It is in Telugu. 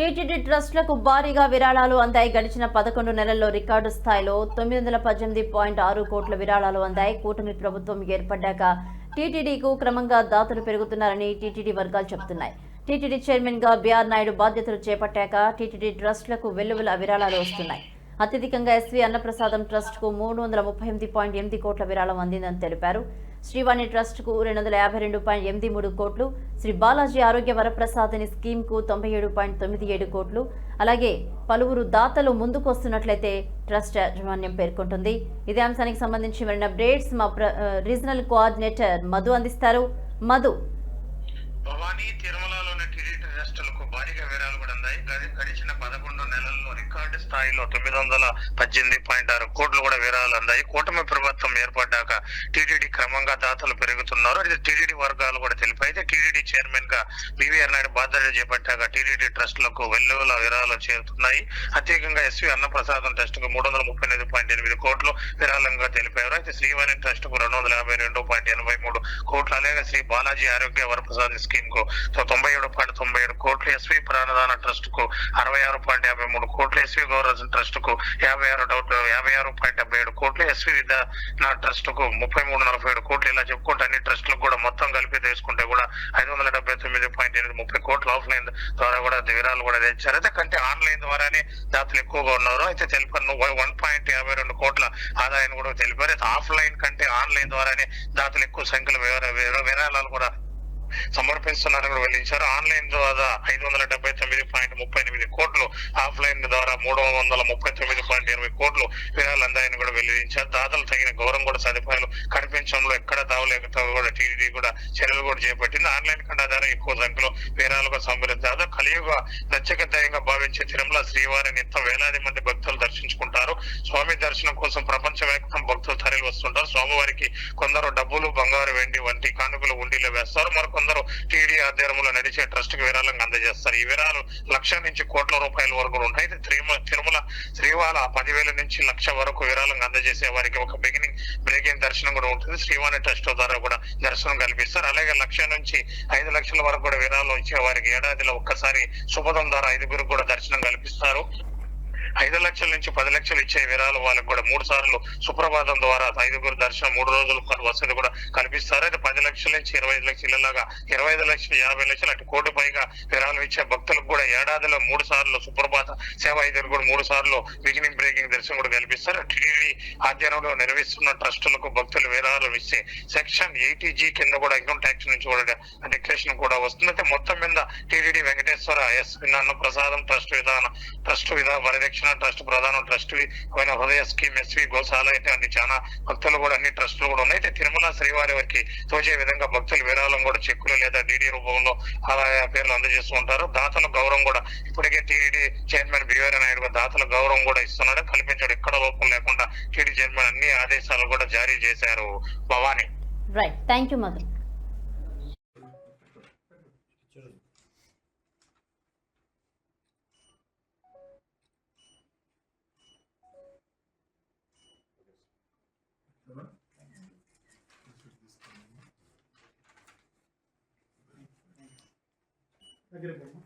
టీటీడీ ట్రస్టులకు భారీగా విరాళాలు అందాయి. గడిచిన పదకొండు నెలల్లో రికార్డు స్థాయిలో తొమ్మిది వందల పద్దెనిమిది పాయింట్ ఆరు కోట్ల విరాళాలు అందాయి. కూటమి ప్రభుత్వం ఏర్పడ్డాక టీటీడీకు క్రమంగా దాతలు పెరుగుతున్నారని టీటీడీ వర్గాలు చెబుతున్నాయి. టీటీడీ చైర్మన్గా బీఆర్ నాయుడు బాధ్యతలు చేపట్టాక టీటీడీ ట్రస్టులకు వెల్లువల విరాళాలు వస్తున్నాయి. అత్యధికంగా ఎస్వీ అన్నప్రసాదం ట్రస్టుకు మూడు వందల ముప్పై ఎనిమిది పాయింట్ ఎనిమిది కోట్ల విరాళం అందిందని తెలిపారు. శ్రీవాణి ట్రస్ట్కు రెండు వందల యాభై రెండు పాయింట్ ఎనిమిది మూడు కోట్లు శ్రీ బాలాజీ ఆరోగ్య వరప్రసాదని స్కీమ్కు తొంభై ఏడు పాయింట్ తొమ్మిది ఏడు కోట్లు. అలాగే పలువురు దాతలు ముందుకు వస్తున్నట్లయితే ట్రస్ట్ యాజమాన్యం పేర్కొంటుంది. ఇదే అంశానికి సంబంధించి మరిన్ని అప్డేట్స్ మా రీజనల్ కోఆర్డినేటర్ మధు అందిస్తారు. మధు. భవానీ తిరుమల భారీగా విరాళాలు కూడా అందాయి. గడిచిన పదకొండు నెలల్లో రికార్డు స్థాయిలో తొమ్మిది వందల పద్దెనిమిది పాయింట్ ఆరు కోట్లు కూడా విరాళాలు అందాయి. కూటమి ప్రభుత్వం ఏర్పడ్డాక టీటీడీ క్రమంగా దాతలు పెరుగుతున్నారు. అయితే టీటీడీ వర్గాలు కూడా తెలిపాయి. అయితే టీటీడీ చైర్మన్గా బీవీఆర్ నాయుడు బాధ్యతలు చేపట్టాక టీటీడీ ట్రస్టులకు వెల్లువల విరాళాలు చేరుతున్నాయి. అత్యధికంగా ఎస్వి అన్నప్రసాదం ట్రస్ట్కు మూడు వందల ముప్పై ఎనిమిది పాయింట్ ఎనిమిది కోట్లు విరాళంగా తెలిపారు. అయితే శ్రీవాణి ట్రస్ట్కు రెండు వందల యాభై రెండు పాయింట్ ఎనభై మూడు కోట్లు. అలాగే శ్రీ బాలాజీ ఆరోగ్య వరప్రసాద్ స్కీమ్కు తొ- తొంభై ఏడు పాయింట్ తొంభై ఏడు కోట్లు ఎస్వి ప్రాణదాన ట్రస్ట్కు అరవై ఆరు పాయింట్ యాభై మూడు కోట్లు ఎస్వి గౌరవ ట్రస్ట్కు యాభై ఆరు డౌట్ యాభై ఆరు పాయింట్ డెబ్బై ఏడు కోట్లు ఎస్వి విద్యా ట్రస్ట్కు ముప్పై మూడు నలభై ఏడు కోట్లు ఇలా చెప్పుకుంటే అన్ని ట్రస్టులకు కూడా మొత్తం కలిపి తీసుకుంటే కూడా ఐదు వందల డెబ్బై తొమ్మిది పాయింట్ ఎనిమిది ముప్పై కోట్లు ఆఫ్లైన్ ద్వారా కూడా వివరాలు కూడా తెచ్చారు. అయితే కంటే ఆన్లైన్ ద్వారానే దాతలు ఎక్కువగా ఉన్నారు. అయితే తెలిపారు వన్ పాయింట్ యాభై రెండు కోట్ల ఆదాయాన్ని కూడా తెలిపారు. అయితే ఆఫ్లైన్ కంటే ఆన్లైన్ ద్వారానే దాతలు ఎక్కువ సంఖ్యలో వివరాలు విరాళాలు కూడా సమర్పిస్తున్నారని కూడా వెల్లడించారు ఆన్లైన్ ద్వారా ఐదు వందల డెబ్బై తొమ్మిది పాయింట్ ముప్పై ఎనిమిది కోట్లు ఆఫ్లైన్ ద్వారా మూడు వందల ముప్పై తొమ్మిది పాయింట్ ఇరవై కోట్లు విరాళాలు అందాయని కూడా వెల్లడించారు. దాతలు తగిన గౌరవం కూడా సదుపాయాలు కనిపించడంలో ఎక్కడ దావలేకతో కూడా టీడీ కూడా చర్యలు కూడా చేపట్టింది. ఆన్లైన్ కన్నా ద్వారా ఎక్కువ సంఖ్యలో విరాళాలు సంబరించారు కలియుగ దత్యకద్దాయంగా భావించే తిరుమల శ్రీవారిని ఇంత వేలాది మంది భక్తులు దర్శించుకుంటారు. స్వామి దర్శనం కోసం ప్రపంచ వ్యాప్తం భక్తులు తరలి వస్తుంటారు. స్వామివారికి కొందరు డబ్బులు బంగారు వెండి వంటి కానుకలు ఉండిలో వేస్తారు. మరికొందరు టీడీ ఆధ్వర్యంలో నడిచే ట్రస్ట్కి విరాళంగా అందజేస్తారు. ఈ విరాళాలు లక్ష నుంచి కోట్ల రూపాయల వరకు ఉంటాయి. అయితే తిరుమల తిరుమల శ్రీవాల పదివేల నుంచి లక్ష వరకు విరాళంగా అందజేసే వారికి ఒక బిగినింగ్ బ్రేకింగ్ దర్శనం కూడా ఉంటుంది. శ్రీవాణి ట్రస్ట్ ద్వారా కూడా దర్శనం కల్పిస్తారు. అలాగే లక్ష నుంచి ఐదు లక్షల వరకు కూడా విరాళం ఇచ్చే వారికి ఏడాదిలో ఒక్కసారి శుభదం ద్వారా ఐదుగురు కూడా దర్శనం కల్పిస్తారు. ఐదు లక్షల నుంచి పది లక్షలు ఇచ్చే విరాలు వాళ్ళకి కూడా మూడు సార్లు సుప్రభాతం ద్వారా ఐదుగురు దర్శనం మూడు రోజులు వసతి కూడా కల్పిస్తారు అయితే పది లక్షల నుంచి ఇరవై ఐదు లక్షలు ఇలాగా ఇరవై ఐదు లక్షలు యాభై లక్షలు అటు కోటి పైగా విరాళం ఇచ్చే భక్తులకు కూడా ఏడాదిలో మూడు సార్లు సుప్రభాత సేవ ఐదుగురు కూడా మూడు సార్లు బిగినింగ్ బ్రేకింగ్ దర్శనం కూడా కల్పిస్తారు. టీడీ ఆధ్వర్యంలో నిర్వహిస్తున్న ట్రస్టులకు భక్తులు విరాళం ఇస్తే సెక్షన్ ఎయిటీ జీ కింద కూడా ఇన్కమ్ ట్యాక్స్ నుంచి కూడా డిక్లరేషన్ కూడా వస్తుంది. అయితే మొత్తం మీద టీడీడీ వెంకటేశ్వర ఎస్ అన్న ప్రసాదం ట్రస్ట్ విధానం ట్రస్ట్ విధాన పరిరక్షణ ట్రస్ట్ ప్రధాన ట్రస్ట్ పోయిన హృదయ స్కీమ్ ఎస్వి గోశాల అయితే అన్ని చాలా భక్తులు కూడా అన్ని ట్రస్టులు కూడా ఉన్నాయి. అయితే తిరుమల శ్రీవారి వారికి తోచే విధంగా భక్తులు విరాళం కూడా చెక్కులు లేదా డీడీ రూపంలో ఆదాయ పేర్లు అందజేస్తూ ఉంటారు. దాతల గౌరవం కూడా ఇప్పటికే టీడీ చైర్మన్ బిఆర్ నాయుడు దాతల గౌరవం కూడా ఇస్తున్నాడు. కల్పించాడు ఎక్కడ లోపం లేకుండా టీడీ చైర్మన్ అన్ని ఆదేశాలు కూడా జారీ చేశారు Bhavani. Right thank you Madhu agree